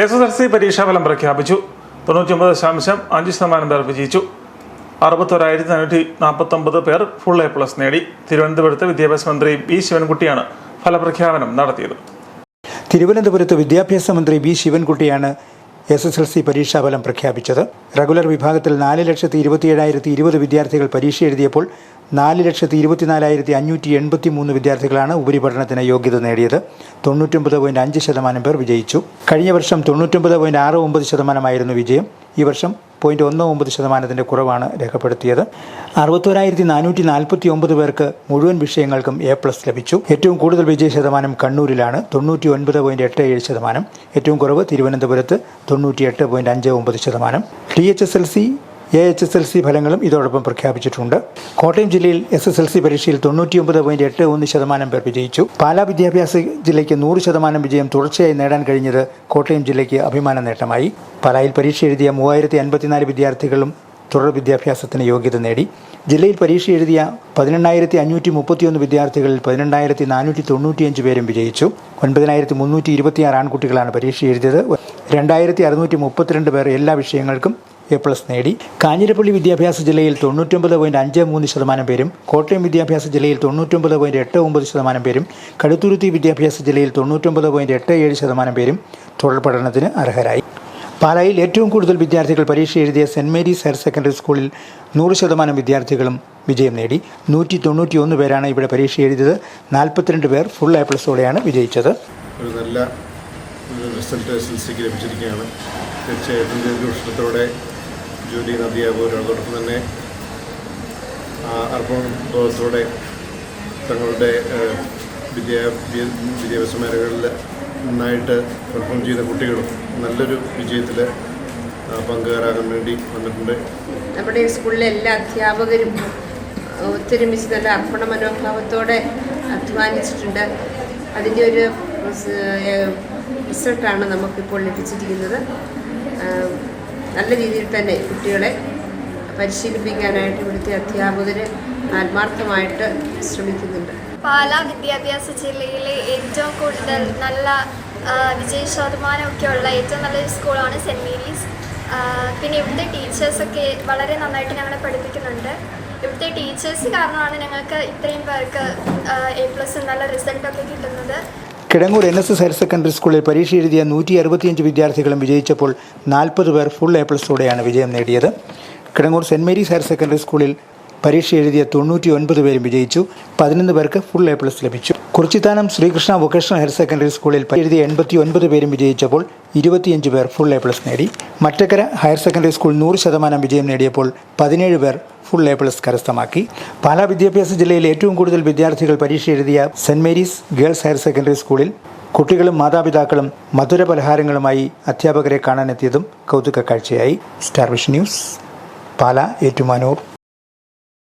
S S L C പരീക്ഷാഫലം പ്രഖ്യാപിച്ചു. തൊണ്ണൂറ്റിയൊമ്പത് ദശാംശം അഞ്ച് ശതമാനം പേർ വിജയിച്ചു. അറുപത്തൊരായിരത്തി നാനൂറ്റി നാൽപ്പത്തൊമ്പത് പേർ ഫുൾ എ പ്ലസ് നേടി. തിരുവനന്തപുരത്ത് വിദ്യാഭ്യാസ മന്ത്രി ബി ശിവൻകുട്ടിയാണ് ഫലപ്രഖ്യാപനം നടത്തിയത്. തിരുവനന്തപുരത്ത് വിദ്യാഭ്യാസ മന്ത്രി ബി ശിവൻകുട്ടിയാണ് എസ് എസ് എൽ സി പരീക്ഷാഫലം പ്രഖ്യാപിച്ചത്. റെഗുലർ വിഭാഗത്തിൽ നാല് ലക്ഷത്തി ഇരുപത്തിയേഴായിരത്തി ഇരുപത് വിദ്യാർത്ഥികൾ പരീക്ഷ എഴുതിയപ്പോൾ നാല് ലക്ഷത്തി ഇരുപത്തിനാലായിരത്തി അഞ്ഞൂറ്റി എൺപത്തി മൂന്ന് വിദ്യാർത്ഥികളാണ് ഉപരിപഠനത്തിന് യോഗ്യത നേടിയത്. തൊണ്ണൂറ്റൊമ്പത് പോയിന്റ് അഞ്ച് ശതമാനം പേർ വിജയിച്ചു. കഴിഞ്ഞ വർഷം തൊണ്ണൂറ്റൊമ്പത് പോയിന്റ് ആറ് ഒമ്പത് ശതമാനമായിരുന്നു വിജയം. ഈ വർഷം പോയിന്റ് ഒന്ന് ഒമ്പത് ശതമാനത്തിന്റെ കുറവാണ് രേഖപ്പെടുത്തിയത്. അറുപത്തോരായിരത്തി നാനൂറ്റി നാൽപ്പത്തി ഒമ്പത് പേർക്ക് മുഴുവൻ വിഷയങ്ങൾക്കും എ പ്ലസ് ലഭിച്ചു. ഏറ്റവും കൂടുതൽ വിജയ ശതമാനം കണ്ണൂരിലാണ്. തൊണ്ണൂറ്റി ഒൻപത് പോയിന്റ് എട്ട് ഏഴ് ശതമാനം. ഏറ്റവും കുറവ് തിരുവനന്തപുരത്ത് തൊണ്ണൂറ്റി എട്ട് പോയിന്റ് അഞ്ച് ഒമ്പത് ശതമാനം. T H S L C A H S L C ഫലങ്ങളും ഇതോടൊപ്പം പ്രഖ്യാപിച്ചിട്ടുണ്ട്. കോട്ടയം ജില്ലയിൽ എസ് എസ് എൽ സി പരീക്ഷയിൽ തൊണ്ണൂറ്റിയൊമ്പത് പോയിന്റ് എട്ട് ഒന്ന് ശതമാനം പേർ വിജയിച്ചു. പാലാ വിദ്യാഭ്യാസ ജില്ലയ്ക്ക് നൂറ് ശതമാനം വിജയം തുടർച്ചയായി നേടാൻ കഴിഞ്ഞത് കോട്ടയം ജില്ലയ്ക്ക് അഭിമാന നേട്ടമായി. പാലായിൽ പരീക്ഷ എഴുതിയ മൂവായിരത്തി അൻപത്തിനാല് വിദ്യാർത്ഥികളും തുടർ വിദ്യാഭ്യാസത്തിന് യോഗ്യത നേടി. ജില്ലയിൽ പരീക്ഷ എഴുതിയ പതിനെണ്ണായിരത്തി അഞ്ഞൂറ്റി മുപ്പത്തിയൊന്ന് വിദ്യാർത്ഥികളിൽ പതിനെണ്ണായിരത്തി നാനൂറ്റി തൊണ്ണൂറ്റിയഞ്ച് പേരും വിജയിച്ചു. ഒൻപതിനായിരത്തി മുന്നൂറ്റി ഇരുപത്തിയാറ് ആൺകുട്ടികളാണ് പരീക്ഷ എഴുതിയത്. രണ്ടായിരത്തി അറുന്നൂറ്റി മുപ്പത്തിരണ്ട് പേർ എല്ലാ വിഷയങ്ങൾക്കും എ പ്ലസ് നേടി. കാഞ്ഞിരപ്പള്ളി വിദ്യാഭ്യാസ ജില്ലയിൽ തൊണ്ണൂറ്റൊമ്പത് പോയിന്റ് അഞ്ച് മൂന്ന് ശതമാനം പേരും കോട്ടയം വിദ്യാഭ്യാസ ജില്ലയിൽ തൊണ്ണൂറ്റൊമ്പത് പോയിന്റ് എട്ട് ഒമ്പത് ശതമാനം പേരും കടുത്തുരുത്തി വിദ്യാഭ്യാസ ജില്ലയിൽ തൊണ്ണൂറ്റൊമ്പത് പോയിന്റ് എട്ട് ഏഴ് ശതമാനം പേരും തുടർ പഠനത്തിന് അർഹരായി. പാലായിൽ ഏറ്റവും കൂടുതൽ വിദ്യാർത്ഥികൾ പരീക്ഷ എഴുതിയ സെന്റ് മേരീസ് ഹയർ സെക്കൻഡറി സ്കൂളിൽ നൂറ് ശതമാനം വിദ്യാർത്ഥികളും വിജയം നേടി. നൂറ്റി തൊണ്ണൂറ്റി ഒന്ന് പേരാണ് ഇവിടെ പരീക്ഷ എഴുതിയത്. നാൽപ്പത്തിരണ്ട് പേർ ഫുൾ എ പ്ലസോടെയാണ് വിജയിച്ചത്. ഒരു നല്ല റിസൾട്ട് എസ് എൽ സിക്ക് ലഭിച്ചിരിക്കുകയാണ്. തീർച്ചയായിട്ടും ദീർഘവൃഷ്ടത്തോടെ ജോലി ചെയ്യുന്ന അധ്യാപകർ അതോടൊപ്പം തന്നെ അർപ്പണം അർപ്പണബോധത്തോടെ തങ്ങളുടെ വിദ്യാഭ്യാസ മേഖലകളിൽ നന്നായിട്ട് പെർഫോം ചെയ്ത കുട്ടികളും നല്ലൊരു വിജയത്തിൽ പങ്കുകാരാകാൻ വേണ്ടി വന്നിട്ടുണ്ട്. നമ്മുടെ സ്കൂളിലെ എല്ലാ അധ്യാപകരും ഒത്തൊരുമിച്ച് നല്ല അർപ്പണ മനോഭാവത്തോടെ അധ്വാനിച്ചിട്ടുണ്ട്. അതിന്റെ ഒരു റിസൾട്ടാണ് നമുക്കിപ്പോൾ ലഭിച്ചിരിക്കുന്നത്. നല്ല രീതിയിൽ തന്നെ കുട്ടികളെ പരിശീലിപ്പിക്കാനായിട്ട് ഇവിടുത്തെ അധ്യാപകർ ആത്മാർത്ഥമായിട്ട് ശ്രമിക്കുന്നുണ്ട്. പാലാ വിദ്യാഭ്യാസ ജില്ലയിലെ ഏറ്റവും കൂടുതൽ നല്ല വിജയ ശതമാനമൊക്കെ ഉള്ള ഏറ്റവും നല്ലൊരു സ്കൂളാണ് സെന്റ് മേരീസ്. പിന്നെ ഇവിടുത്തെ ടീച്ചേഴ്സൊക്കെ വളരെ നന്നായിട്ട് ഞങ്ങളെ പഠിപ്പിക്കുന്നുണ്ട്. ഇവിടുത്തെ ടീച്ചേഴ്സ് കാരണമാണ് ഞങ്ങൾക്ക് ഇത്രയും പേർക്ക് എ പ്ലസ് നല്ല റിസൾട്ടൊക്കെ കിട്ടുന്നത്. Kidangoor N S S higher secondary സ്കൂളിൽ പരീക്ഷ എഴുതിയ നൂറ്റി അറുപത്തിയഞ്ച് വിദ്യാർത്ഥികളും വിജയിച്ചപ്പോൾ നാൽപ്പത് പേർ ഫുൾ എ പ്ലസോടെയാണ് വിജയം നേടിയത്. Kidangoor Saint Mary's higher secondary സ്കൂളിൽ പരീക്ഷ എഴുതിയ തൊണ്ണൂറ്റി ഒൻപത് പേരും വിജയിച്ചു. പതിനൊന്ന് പേർക്ക് ഫുൾ എ പ്ലസ് ലഭിച്ചു. Kurichithanam Sreekrishna vocational higher secondary സ്കൂളിൽ എഴുതിയ എൺപത്തി ഒൻപത് പേരും വിജയിച്ചപ്പോൾ ഇരുപത്തിയഞ്ച് പേർ ഫുൾ എ പ്ലസ് നേടി. മറ്റക്കര ഹയർ സെക്കൻഡറി സ്കൂൾ നൂറ് ശതമാനം വിജയം നേടിയപ്പോൾ പതിനേഴ് പേർ ഫുൾ എ പ്ലസ് കരസ്ഥമാക്കി. പാലാ വിദ്യാഭ്യാസ ജില്ലയിൽ ഏറ്റവും കൂടുതൽ വിദ്യാർത്ഥികൾ പരീക്ഷ എഴുതിയ Saint Mary's girls higher secondary സ്കൂളിൽ കുട്ടികളും മാതാപിതാക്കളും മധുര പലഹാരങ്ങളുമായി അധ്യാപകരെ കാണാനെത്തിയതും കൗതുക കാഴ്ചയായി സ്റ്റാർ ന്യൂസ് പാലാ ഏറ്റുമാനൂർ.